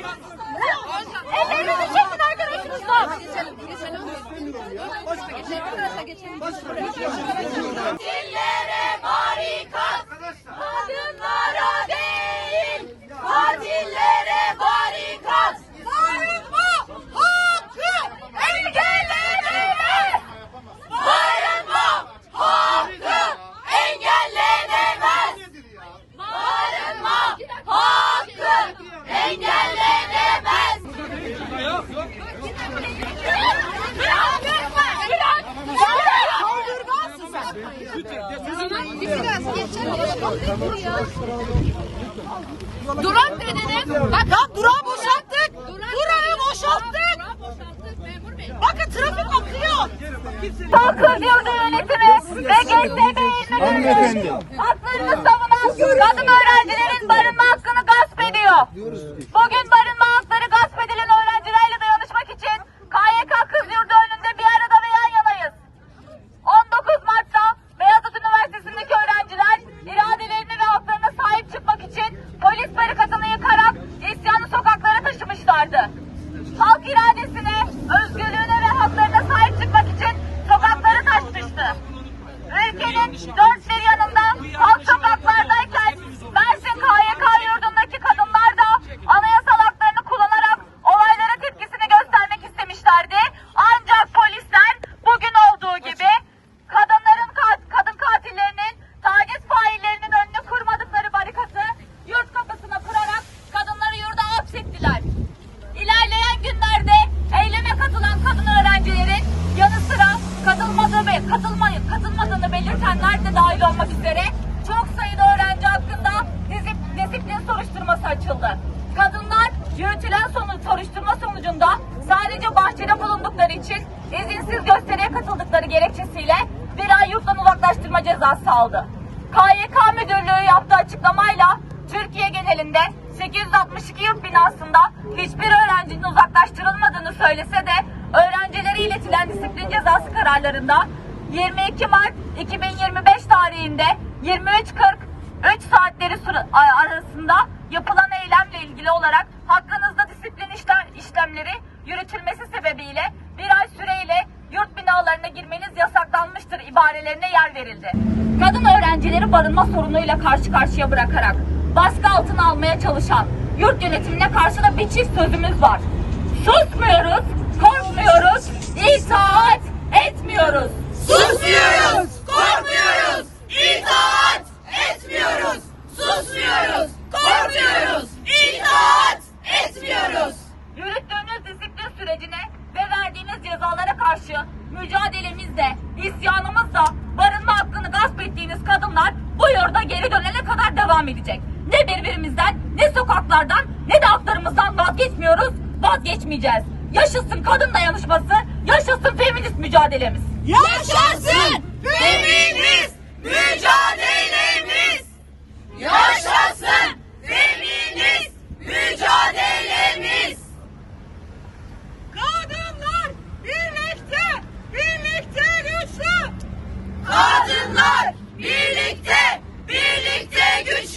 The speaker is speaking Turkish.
Ellerinizi çekin arkadaşınızdan. Geçelim, geçelim. Başka geçelim. Başka geçelim. Başka geçelim. Durak dediniz. Bak Ya durağı boşalttık. Durağı boşalttık. Bakın trafik akıyor. Halkın yurdu yönetimi ve GSB Hanımefendi. haklarını savunan kadın öğrencilerin barınma hakkını gasp ediyor. Bugün uzaklaştırma cezası aldı. KYK Müdürlüğü yaptığı açıklamayla Türkiye genelinde 862 yurt binasında hiçbir öğrencinin uzaklaştırılmadığını söylese de öğrencilere iletilen disiplin cezası kararlarında 22 Mart 2025 tarihinde 23.40 3 saatleri arasında yapılan eylemle ilgili olarak hakkınızda disiplin işlem, işlemleri yürütülmesi ibarelerine yer verildi. Kadın öğrencileri barınma sorunuyla karşı karşıya bırakarak baskı altına almaya çalışan yurt yönetimine karşı da bir çift sözümüz var. Susmuyoruz, korkmuyoruz, itaat etmiyoruz. Susmuyoruz. Korkmuyoruz. İtaat etmiyoruz. Susmuyoruz. Korkmuyoruz. İtaat etmiyoruz. Yürüttüğünüz disiplin sürecine ve verdiğiniz cezalara karşı mücadelemizde, isyanımızda barınma hakkını gasp ettiğiniz yurda geri dönene kadar devam edecek. Ne birbirimizden, ne sokaklardan, ne de haklarımızdan vazgeçmiyoruz, vazgeçmeyeceğiz. Yaşasın kadın dayanışması, yaşasın feminist mücadelemiz. Yaşasın feminist